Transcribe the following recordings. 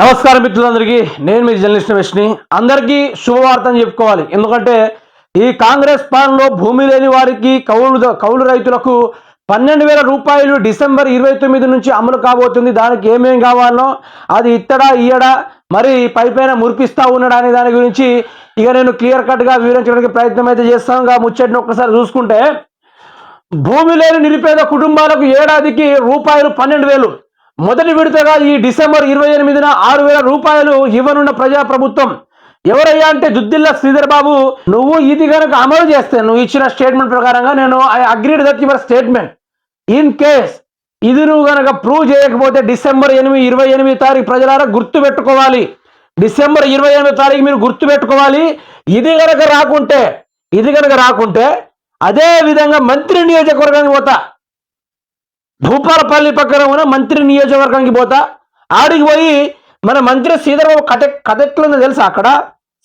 నమస్కారం మిత్రులందరికీ. నేను మీ జర్నలిస్ట్ విష్ణి అందరికీ శుభవార్త అని చెప్పుకోవాలి. ఎందుకంటే ఈ కాంగ్రెస్ పాలనలో భూమి లేని వారికి కౌలు కౌలు రైతులకు పన్నెండు వేల రూపాయలు డిసెంబర్ ఇరవై తొమ్మిది నుంచి అమలు కాబోతుంది. దానికి ఏమేం కావాలనో అది ఇత్తడా ఇయ్యడా మరి పైపైన మురిపిస్తూ మురిపిస్తా ఉన్నాడా అనే దాని గురించి ఇక నేను క్లియర్ కట్గా వివరించడానికి ప్రయత్నం అయితే చేస్తాను. ఇంకా ముచ్చటిని ఒక్కసారి చూసుకుంటే భూమి లేని నిరుపేద కుటుంబాలకు ఏడాదికి రూపాయలు పన్నెండు వేలు. మొదటి విడతగా ఈ డిసెంబర్ ఇరవై ఎనిమిదిన ఆరు వేల రూపాయలు ఇవ్వనున్న ప్రజాప్రభుత్వం. ఎవరయ్యా అంటే జుద్దిల్లా శ్రీధర్ బాబు నువ్వు ఇది కనుక అమలు చేస్తే నువ్వు ఇచ్చిన స్టేట్మెంట్ ప్రకారంగా నేను I agreed that your statement. In case ఇది నువ్వు కనుక ప్రూవ్ చేయకపోతే డిసెంబర్ ఎనిమిది ఇరవై ఎనిమిది తారీఖు ప్రజలారా గుర్తు పెట్టుకోవాలి. డిసెంబర్ ఇరవై ఎనిమిది తారీఖు మీరు గుర్తు పెట్టుకోవాలి. ఇది కనుక రాకుంటే ఇది కనుక రాకుంటే అదే విధంగా మంత్రి నియోజకవర్గానికి పోతా. భూపాలపల్లి పక్కన ఉన్న మంత్రి నియోజకవర్గానికి పోతా. ఆడికి పోయి మన మంత్రి శ్రీధరబాబు కథ కథ ఎట్లుందో తెలుసా అక్కడ?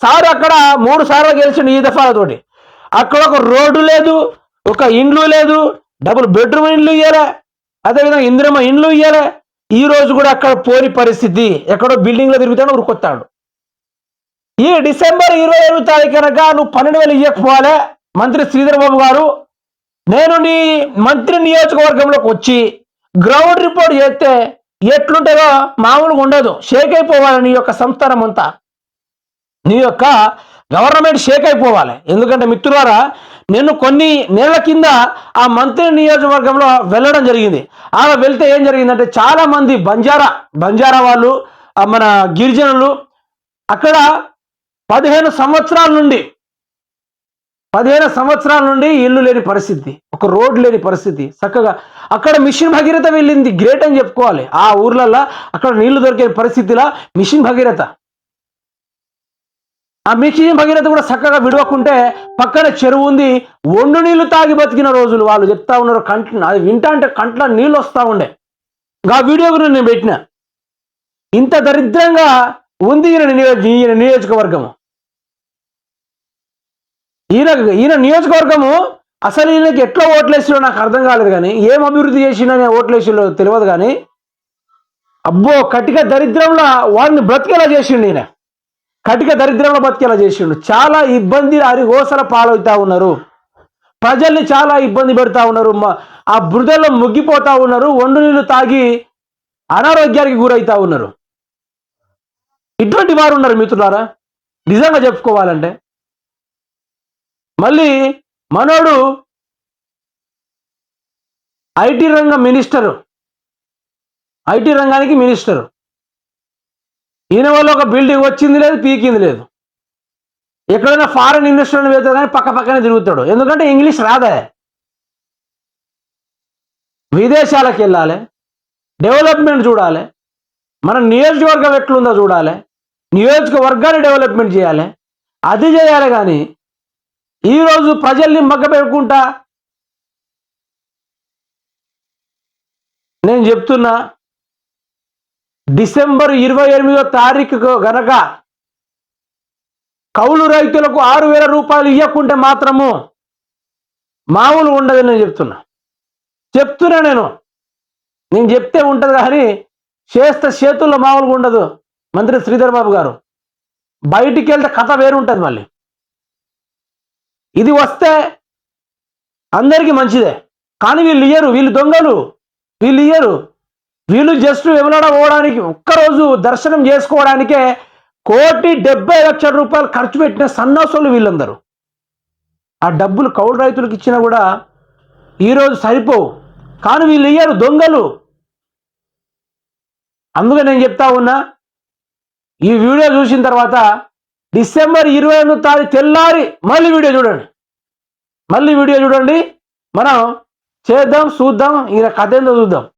సార్ అక్కడ మూడు సార్లు గెలిచిండు ఈ దఫాలతోటి. అక్కడ ఒక రోడ్డు లేదు ఒక ఇండ్లు లేదు డబుల్ బెడ్రూమ్ ఇండ్లు ఇయ్యాలే. అదేవిధంగా ఇందిరమ్మ ఇండ్లు ఇయ్యాలే. ఈ రోజు కూడా అక్కడ పోని పరిస్థితి. ఎక్కడో బిల్డింగ్లో తిరుగుతాడు ఉరుకొత్తాడు ఈ డిసెంబర్ ఇరవై ఏడు తారీఖు కనుక నువ్వు పన్నెండు వేలు ఇవ్వకపోవాలే మంత్రి శ్రీధర్ బాబు గారు. నేను నీ మంత్రి నియోజకవర్గంలోకి వచ్చి గ్రౌండ్ రిపోర్ట్ చేస్తే ఎట్లుంటుందో మామూలుగా ఉండదు. షేక్ అయిపోవాలి నీ యొక్క సంస్థానం అంతా. నీ యొక్క గవర్నమెంట్ షేక్ అయిపోవాలి. ఎందుకంటే మిత్రులారా నేను కొన్ని నెలల కింద ఆ మంత్రి నియోజకవర్గంలో వెళ్ళడం జరిగింది. అలా వెళ్తే ఏం జరిగిందంటే చాలా మంది బంజారా బంజారా వాళ్ళు మన గిరిజనులు అక్కడ పదిహేను సంవత్సరాల నుండి పదిహేను సంవత్సరాల నుండి ఇల్లు లేని పరిస్థితి ఒక రోడ్ లేని పరిస్థితి. చక్కగా అక్కడ మిషన్ భగీరథ వెళ్ళింది గ్రేట్ అని చెప్పుకోవాలి. ఆ ఊర్లల్లో అక్కడ నీళ్ళు దొరికే పరిస్థితిలా మిషన్ భగీరథ. ఆ మిషన్ భగీరథ కూడా చక్కగా విడవకుంటే పక్కన చెరువు ఉంది ఒండు నీళ్ళు తాగి బతికిన రోజులు వాళ్ళు చెప్తా ఉన్నారు కంట అది వింటా అంటే కంట్లో నీళ్ళు వస్తూ ఉండే. ఆ వీడియో గురించి నేను పెట్టిన. ఇంత దరిద్రంగా ఉంది ఈయన నియోజకవర్గము. ఈయన ఈయన నియోజకవర్గము అసలు ఈయనకి ఎట్లా ఓట్లేసిలో నాకు అర్థం కాలేదు కానీ ఏం అభివృద్ధి చేసిండని ఓట్లేసిలో తెలియదు కానీ అబ్బో కటిక దరిద్రంలో వాడిని బ్రతికేలా చేసిండు ఈయన. కటిక దరిద్రంలో బతికేలా చేసిండు. చాలా ఇబ్బంది అరిగోసల పాలవుతా ఉన్నారు. ప్రజల్ని చాలా ఇబ్బంది పెడతా ఉన్నారు. ఆ బురదలో ముగ్గిపోతా ఉన్నారు. ఒండు నీళ్ళు తాగి అనారోగ్యానికి గురవుతా ఉన్నారు. ఇటువంటి వారు ఉన్నారు మిత్రులారా. నిజంగా చెప్పుకోవాలంటే మళ్ళీ మనోడు ఐటీ రంగం మినిస్టరు. ఐటీ రంగానికి మినిస్టరు. ఈయన వల్ల ఒక బిల్డింగ్ వచ్చింది లేదు పీకింది లేదు. ఎక్కడైనా ఫారెన్ ఇన్వెస్టర్ వెళ్తే కానీ పక్క పక్కనే తిరుగుతాడు. ఎందుకంటే ఇంగ్లీష్ రాదే. విదేశాలకు వెళ్ళాలి డెవలప్మెంట్ చూడాలి మన నియోజకవర్గం ఎట్లుందో చూడాలి నియోజకవర్గాన్ని డెవలప్మెంట్ చేయాలి అది చేయాలి కానీ ఈరోజు ప్రజల్ని మగ్గ పెట్టుకుంటా నేను చెప్తున్నా డిసెంబర్ ఇరవై ఎనిమిదో తారీఖుకు గనక కౌలు రైతులకు ఆరు వేల రూపాయలు ఇవ్వకుంటే మాత్రము మామూలు ఉండదని నేను చెప్తున్నా. చెప్తున్నా నేను. నేను చెప్తే ఉంటుంది కానీ చేస్తే చేతుల్లో మామూలుగా ఉండదు మంత్రి శ్రీధర్ బాబు గారు. బయటికి వెళ్తే కథ వేరుంటుంది మళ్ళీ. ఇది వస్తే అందరికీ మంచిదే. కానీ వీళ్ళు ఇయ్యరు వీళ్ళు దొంగలు. వీళ్ళు ఇయ్యరు. వీళ్ళు జస్ట్ వెమలాడ పోవడానికి ఒక్కరోజు దర్శనం చేసుకోవడానికే కోటి డెబ్బై లక్షల రూపాయలు ఖర్చు పెట్టిన సన్నాసులు వీళ్ళందరూ. ఆ డబ్బులు కౌలు రైతులకు ఇచ్చినా కూడా ఈరోజు సరిపోవు. కానీ వీళ్ళు ఇయ్యరు దొంగలు. అందుకే నేను చెప్తా ఉన్నా ఈ వీడియో చూసిన తర్వాత డిసెంబర్ ఇరవై ఎనిమిది తారీఖు తెల్లారి మళ్ళీ వీడియో చూడండి. మళ్ళీ వీడియో చూడండి. మనం చేద్దాం చూద్దాం ఈయన కథ ఏందో చూద్దాం.